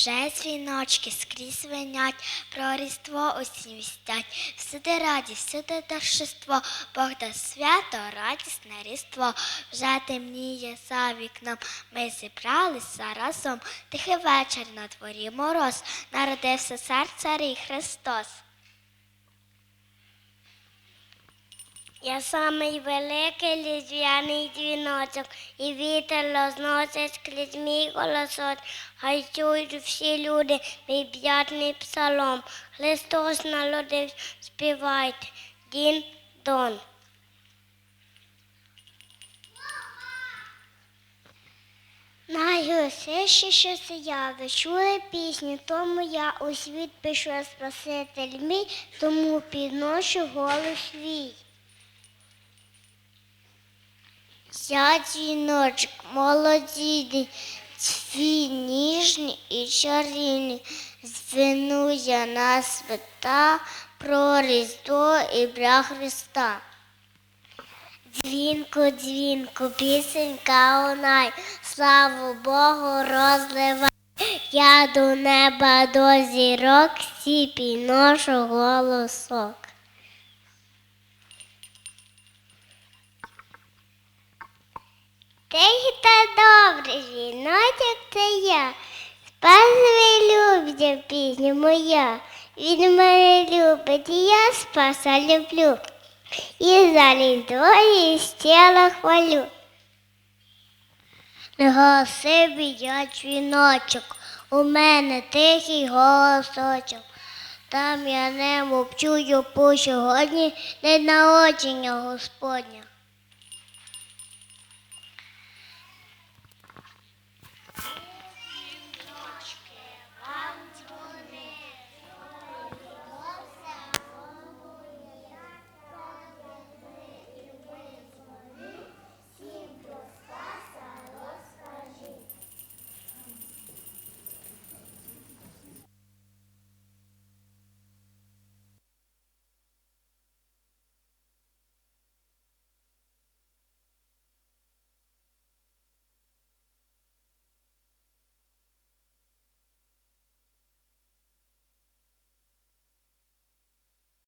Вже свіночки скрізь винять, про Різдво усім вістять. Всюди радість, всюди торжество, Бог да свято, радісне Різдво. Вже темніє за вікном, ми зібралися разом. Тихий вечір на дворі мороз, народився цар царій Христос. Я самий великий лізв'яний дзвіночок, і вітер розносить скрізь мій голосок. Хай чують всі люди мій п'ятний псалом. Христос народився, співайте, дін дон. Найгосище, що сияви, чули пісню, тому я у світ пішов Спаситель мій, тому підношу голос свій. Я дзвіночок молодійний, свій ніжний і чарівний, звинує на свята про Різдво і бля Христа. Дзвінку, дзвінку, пісенька лунай, славу Богу розливай. Я до неба до зірок, всі підношу голосок. Тихий та добрий жіночок це я. Спасибі любця пісня моя. Він мене любить, і я спаса люблю. І за різдво і стіла хвалю. Не голосив я дзвіночок, у мене тихий голосочок. Там я не мовчую по сьогодні, не народження Господня.